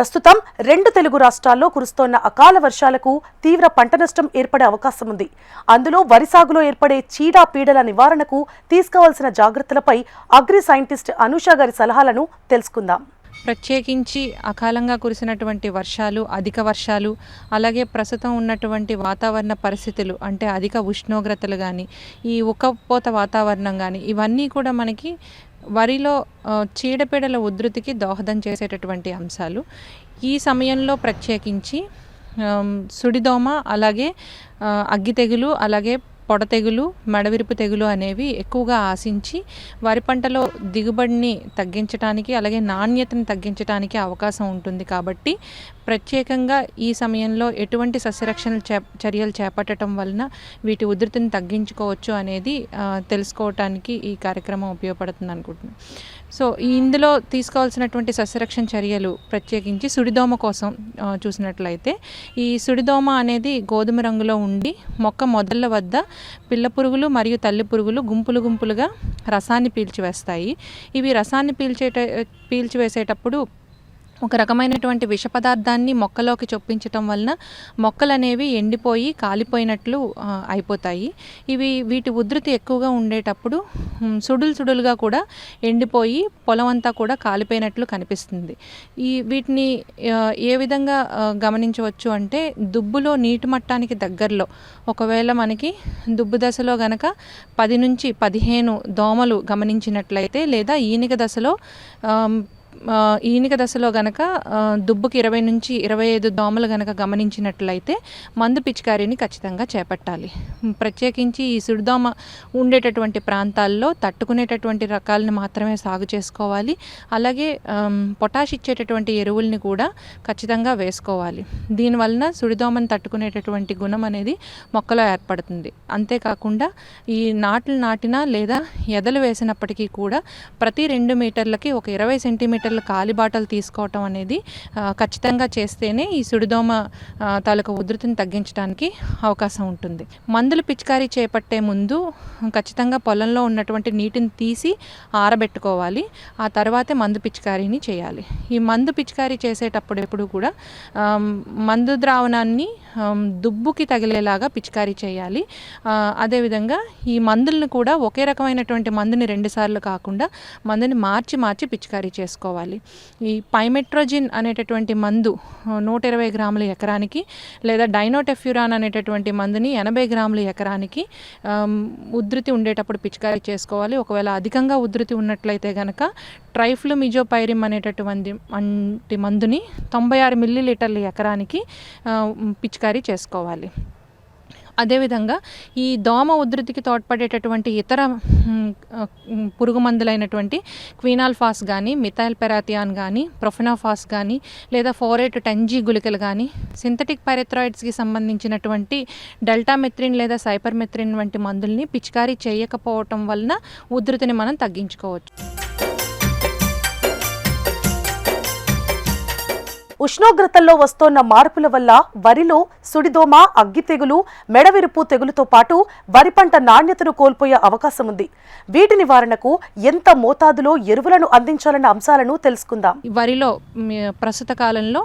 ప్రస్తుతం రెండు తెలుగు రాష్ట్రాల్లో కురుస్తోన్న అకాల వర్షాలకు తీవ్ర పంట నష్టం ఏర్పడే అవకాశం ఉంది. అందులో వరి సాగులో ఏర్పడే చీడా పీడల నివారణకు తీసుకోవాల్సిన జాగ్రత్తలపై అగ్రి సైంటిస్ట్ అనూష గారి సలహాలను తెలుసుకుందాం. ప్రత్యేకించి అకాలంగా కురిసినటువంటి వర్షాలు అధిక వర్షాలు అలాగే ప్రస్తుతం ఉన్నటువంటి వాతావరణ పరిస్థితులు అంటే అధిక ఉష్ణోగ్రతలు కానీ ఈ ఉక్కపోత వాతావరణం కానీ ఇవన్నీ కూడా మనకి వరిలో చీడపీడల ఉధృతికి దోహదం చేసేటటువంటి అంశాలు. ఈ సమయంలో ప్రత్యేకించి సుడిదోమ అలాగే అగ్గి తెగులు అలాగే పొడ తెగులు మెడవిరుపు తెగులు అనేవి ఎక్కువగా ఆశించి వరి పంటలో దిగుబడిని తగ్గించడానికి అలాగే నాణ్యతను తగ్గించడానికి అవకాశం ఉంటుంది కాబట్టి ప్రత్యేకంగా ఈ సమయంలో ఎటువంటి సస్యరక్షణ చే చర్యలు చేపట్టడం వలన వీటి ఉధృతిని తగ్గించుకోవచ్చు అనేది తెలుసుకోవటానికి ఈ కార్యక్రమం ఉపయోగపడుతుంది అనుకుంటున్నాను. సో ఇందులో తీసుకోవాల్సినటువంటి సస్యరక్షణ చర్యలు ప్రత్యేకించి సుడిదోమ కోసం చూసినట్లయితే ఈ సుడిదోమ అనేది గోధుమ రంగులో ఉండి మొక్క మొదళ్ళ వద్ద పిల్ల పురుగులు మరియు తల్లి పురుగులు గుంపులు గుంపులుగా రసాన్ని పీల్చివేస్తాయి. ఇవి రసాన్ని పీల్చేట పీల్చివేసేటప్పుడు ఒక రకమైనటువంటి విష పదార్థాన్ని మొక్కలోకి చొప్పించటం వలన మొక్కలు అనేవి ఎండిపోయి కాలిపోయినట్లు అయిపోతాయి. ఇవి వీటి ఉధృతి ఎక్కువగా ఉండేటప్పుడు సుడులు సుడులుగా కూడా ఎండిపోయి పొలం అంతా కూడా కాలిపోయినట్లు కనిపిస్తుంది. ఈ వీటిని ఏ విధంగా గమనించవచ్చు అంటే దుబ్బులో నీటి మట్టానికి దగ్గరలో ఒకవేళ మనకి దుబ్బు దశలో గనక పది నుంచి పదిహేను దోమలు గమనించినట్లయితే లేదా ఈనిక దశలో ఈనిక దశలో గనక దుబ్బుకి ఇరవై నుంచి ఇరవై ఐదు దోమలు గనక గమనించినట్లయితే మందు పిచికారీని ఖచ్చితంగా చేపట్టాలి. ప్రత్యేకించి ఈ సుడిదోమ ఉండేటటువంటి ప్రాంతాల్లో తట్టుకునేటటువంటి రకాలను మాత్రమే సాగు చేసుకోవాలి. అలాగే పొటాష్ ఇచ్చేటటువంటి ఎరువుల్ని కూడా ఖచ్చితంగా వేసుకోవాలి. దీనివలన సుడిదోమను తట్టుకునేటటువంటి గుణం అనేది మొక్కలో ఏర్పడుతుంది. అంతేకాకుండా ఈ నాట్లు నాటినా లేదా ఎదలు వేసినప్పటికీ కూడా ప్రతి రెండు మీటర్లకి ఒక ఇరవై సెంటీమీటర్ల కాలిబాటలు తీసుకోవటం అనేది ఖచ్చితంగా చేస్తేనే ఈ సుడిదోమ తాలూకా ఉధృతిని తగ్గించడానికి అవకాశం ఉంటుంది. మందులు పిచికారీ చేపట్టే ముందు ఖచ్చితంగా పొలంలో ఉన్నటువంటి నీటిని తీసి ఆరబెట్టుకోవాలి. ఆ తర్వాతే మందు పిచికారీని చేయాలి. ఈ మందు పిచికారీ చేసేటప్పుడు ఎప్పుడు కూడా మందు ద్రావణాన్ని దుబ్బుకి తగిలేలాగా పిచికారీ చేయాలి. అదేవిధంగా ఈ మందులను కూడా ఒకే రకమైనటువంటి మందుని రెండుసార్లు కాకుండా మందుని మార్చి మార్చి పిచికారీ చేసుకోవాలి. ఈ పైమెట్రోజిన్ అనేటటువంటి మందు నూట ఇరవై గ్రాముల ఎకరానికి లేదా డైనోటెఫ్యూరాన్ అనేటటువంటి మందుని ఎనభై గ్రాముల ఎకరానికి ఉధృతి ఉండేటప్పుడు పిచికారీ చేసుకోవాలి. ఒకవేళ అధికంగా ఉధృతి ఉన్నట్లయితే కనుక ట్రైఫ్లుమిజోపైరిమ్ అనేటటువంటి వంటి మందుని తొంభై ఆరు మిల్లీ లీటర్ల ఎకరానికి పిచికారీ చేసుకోవాలి. అదేవిధంగా ఈ దోమ ఉధృతికి తోడ్పడేటటువంటి ఇతర పురుగు మందులైనటువంటి క్వీనాల్ఫాస్ కానీ మిథైల్ పెరాథియాన్ కానీ ప్రొఫెనాఫాస్ కానీ లేదా ఫోరేట్ టెన్జీ గుళికలు కానీ సింథటిక్ పైరెథ్రాయిడ్స్కి సంబంధించినటువంటి డెల్టామెత్రిన్ లేదా సైపర్మెత్రిన్ వంటి మందుల్ని పిచికారీ చేయకపోవటం వలన ఉధృతిని మనం తగ్గించుకోవచ్చు. ఉష్ణోగ్రతల్లో వస్తోన్న మార్పుల వల్ల వరిలో సుడిదోమ అగ్గి తెగులు మెడవిరుపు తెగులుతో పాటు వరి పంట నాణ్యతను కోల్పోయే అవకాశం ఉంది. వీటి నివారణకు ఎంత మోతాదులో ఎరువులను అందించాలన్న అంశాలను తెలుసుకుందాం. ఈ వరిలో ప్రస్తుత కాలంలో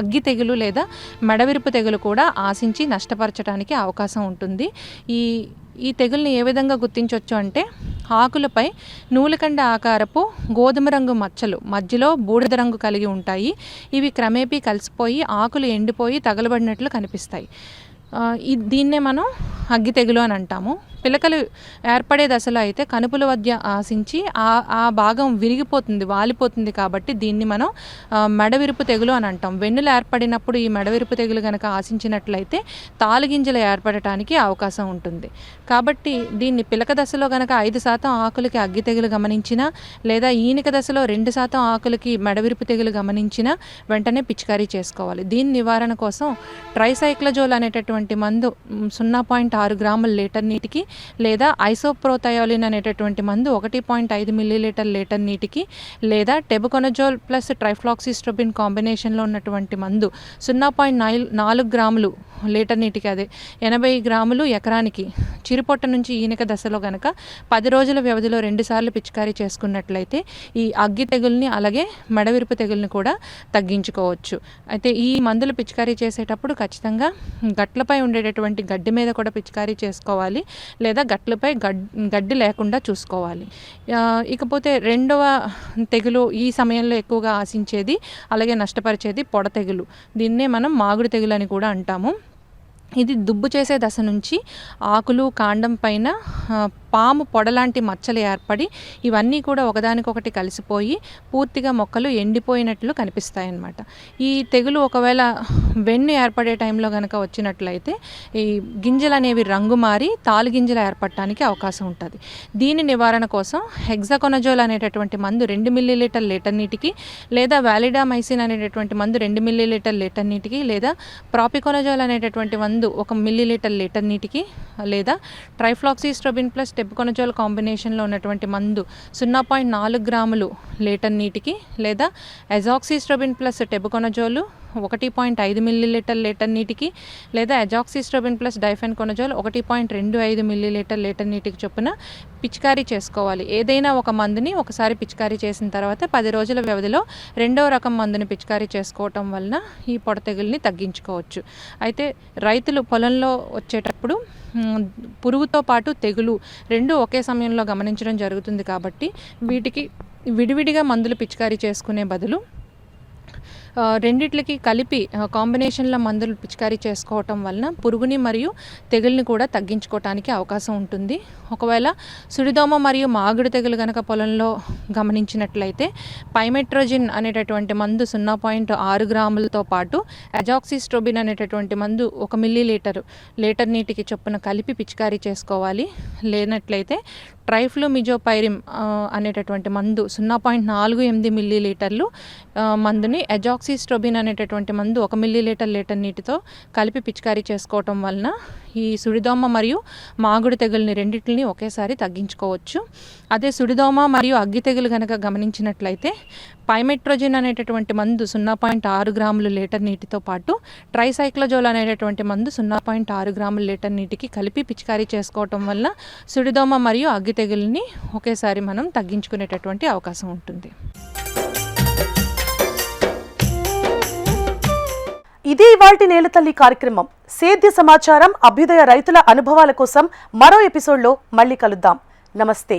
అగ్గి తెగులు లేదా మెడవిరుపు తెగులు కూడా ఆశించి నష్టపరచడానికి అవకాశం ఉంటుంది. ఈ ఈ తెగుల్ని ఏ విధంగా గుర్తించవచ్చు అంటే ఆకులపై నూలకండ ఆకారపు గోధుమ రంగు మచ్చలు మధ్యలో బూడిద రంగు కలిగి ఉంటాయి. ఇవి క్రమేపీ కలిసిపోయి ఆకులు ఎండిపోయి తగలబడినట్లు కనిపిస్తాయి. దీన్నే మనం అగ్గి తెగులు అని అంటాము. పిలకలు ఏర్పడే దశలో అయితే కనుపుల మధ్య ఆశించి ఆ ఆ భాగం విరిగిపోతుంది వాలిపోతుంది కాబట్టి దీన్ని మనం మెడవిరుపు తెగులు అని అంటాం. వెన్నులు ఏర్పడినప్పుడు ఈ మెడవిరుపు తెగులు కనుక ఆశించినట్లయితే తాలుగింజలు ఏర్పడటానికి అవకాశం ఉంటుంది. కాబట్టి దీన్ని పిలక దశలో కనుక ఐదు శాతం ఆకులకి అగ్గి తెగులు గమనించినా లేదా ఈనిక దశలో రెండు శాతం ఆకులకి మెడవిరుపు తెగులు గమనించినా వెంటనే పిచికారీ చేసుకోవాలి. దీని నివారణ కోసం ట్రైసైక్లజోల్ అనేటటువంటి మందు సున్నా పాయింట్ ఆరు గ్రాముల లీటర్ నీటికి లేదా ఐసోప్రోథయోలిన్ అనేటటువంటి మందు ఒకటి పాయింట్ ఐదు మిల్లీలీటర్ లీటర్ నీటికి లేదా టెబుకొనజోల్ ప్లస్ ట్రైఫ్లాక్సిస్ట్రోబిన్ కాంబినేషన్లో ఉన్నటువంటి మందు సున్నా పాయింట్ నాలుగు గ్రాములు లీటర్ నీటికి అదే. ఎనభై గ్రాములు ఎకరానికి. చిరుపొట్ట నుంచి ఈనక దశలో గనక పది రోజుల వ్యవధిలో రెండుసార్లు పిచికారీ చేసుకున్నట్లయితే ఈ అగ్గి తెగుల్ని అలాగే మెడవిరుపు తెగుల్ని కూడా తగ్గించుకోవచ్చు. అయితే ఈ మందులు పిచికారీ చేసేటప్పుడు ఖచ్చితంగా గట్లపై ఉండేటటువంటి గడ్డి మీద కూడా పిచికారీ చేసుకోవాలి లేదా గట్లపై గడ్డి లేకుండా చూసుకోవాలి. ఇకపోతే రెండవ తెగులు ఈ సమయంలో ఎక్కువగా ఆశించేది అలాగే నష్టపరిచేది పొడ తెగులు దీన్నే మనం మాగుడు తెగులు అని కూడా అంటాము. ఇది దుబ్బు చేసే దశ నుంచి ఆకులు కాండం పైన పాము పొడలాంటి మచ్చలు ఏర్పడి ఇవన్నీ కూడా ఒకదానికొకటి కలిసిపోయి పూర్తిగా మొక్కలు ఎండిపోయినట్లు కనిపిస్తాయి అన్నమాట ఈ తెగులు ఒకవేళ వెన్ను ఏర్పడే టైంలో కనుక వచ్చినట్లయితే ఈ గింజలు అనేవి రంగు మారి తాలు గింజలు ఏర్పడటానికి అవకాశం ఉంటుంది. దీని నివారణ కోసం హెగ్జాకొనజోల్ అనేటటువంటి మందు రెండు మిల్లీ లీటర్ లీటర్ నీటికి లేదా వ్యాలిడామైసిన్ అనేటటువంటి మందు రెండు మిల్లీ లీటర్ లీటర్ నీటికి లేదా ప్రాపికొనజోల్ అనేటటువంటి మందు ఒక మిల్లీ లీటర్ లీటర్ నీటికి లేదా ట్రైఫ్లాక్సిస్ట్రోబిన్ ప్లస్ టెబ్కొనజోల్ కాంబినేషన్లో ఉన్నటువంటి మందు సున్నా పాయింట్ నాలుగు గ్రాములు లీటర్ నీటికి లేదా ఎజాక్సిస్ట్రబిన్ ప్లస్ టెబుకొనజోలు ఒకటి పాయింట్ ఐదు మిల్లీ లీటర్ లీటర్ నీటికి లేదా అజాక్సిస్ట్రోబిన్ ప్లస్ డైఫెన్ కొనజోల్ ఒకటి పాయింట్ రెండు ఐదు మిల్లీ లీటర్ లీటర్ నీటికి చొప్పున పిచికారీ చేసుకోవాలి. ఏదైనా ఒక మందుని ఒకసారి పిచికారీ చేసిన తర్వాత పది రోజుల వ్యవధిలో రెండో రకం మందుని పిచికారీ చేసుకోవటం వలన ఈ పొడ తెగుల్ని తగ్గించుకోవచ్చు. అయితే రైతులు పొలంలో వచ్చేటప్పుడు పురుగుతో పాటు తెగులు రెండు ఒకే సమయంలో గమనించడం జరుగుతుంది కాబట్టి వీటికి విడివిడిగా మందులు పిచికారీ చేసుకునే బదులు రెండిట్లకి కలిపి కాంబినేషన్ల కాంబినేషన్లో మందులు పిచికారీ చేసుకోవటం వలన పురుగుని మరియు తెగుల్ని కూడా తగ్గించుకోవటానికి అవకాశం ఉంటుంది. ఒకవేళ సుడిదోమ మరియు మాగుడు తెగులు గనక పొలంలో గమనించినట్లయితే పైమెట్రోజిన్ అనేటటువంటి మందు సున్నా పాయింట్ ఆరు గ్రాములతో పాటు అజాక్సిస్ట్రోబిన్ అనేటటువంటి మందు ఒక మిల్లీ లీటరు లీటర్ నీటికి చొప్పున కలిపి పిచికారీ చేసుకోవాలి. లేనట్లయితే ట్రైఫ్లోమిజోపైరిమ్ అనేటటువంటి మందు సున్నా పాయింట్ నాలుగు ఎనిమిది మిల్లీ లీటర్లు మందుని ఎజాక్సిస్ట్రోబిన్ అనేటటువంటి మందు ఒక మిల్లీ లీటర్ లీటర్ నీటితో కలిపి పిచికారీ చేసుకోవటం వలన ఈ సుడిదోమ మరియు మాగుడు తెగుల్ని రెండింటిని ఒకేసారి తగ్గించుకోవచ్చు. అదే సుడిదోమ మరియు అగ్గి తెగులు కనుక గమనించినట్లయితే పైమెట్రోజిన్ అనేటటువంటి మందు సున్నా పాయింట్ ఆరు గ్రాములు లీటర్ నీటితో పాటు ట్రైసైక్లోజోల్ అనేటటువంటి మందు సున్నా పాయింట్ ఆరు గ్రాముల లీటర్ నీటికి కలిపి పిచికారీ చేసుకోవటం వల్ల సుడిదోమ మరియు అగ్గి తెగుల్ని ఒకేసారి మనం తగ్గించుకునేటటువంటి అవకాశం ఉంటుంది. ఇది ఇవాల్టి నేలతల్లి కార్యక్రమం. సేద్య సమాచారం అభ్యుదయ రైతుల అనుభవాల కోసం మరో ఎపిసోడ్లో మళ్ళీ కలుద్దాం. నమస్తే.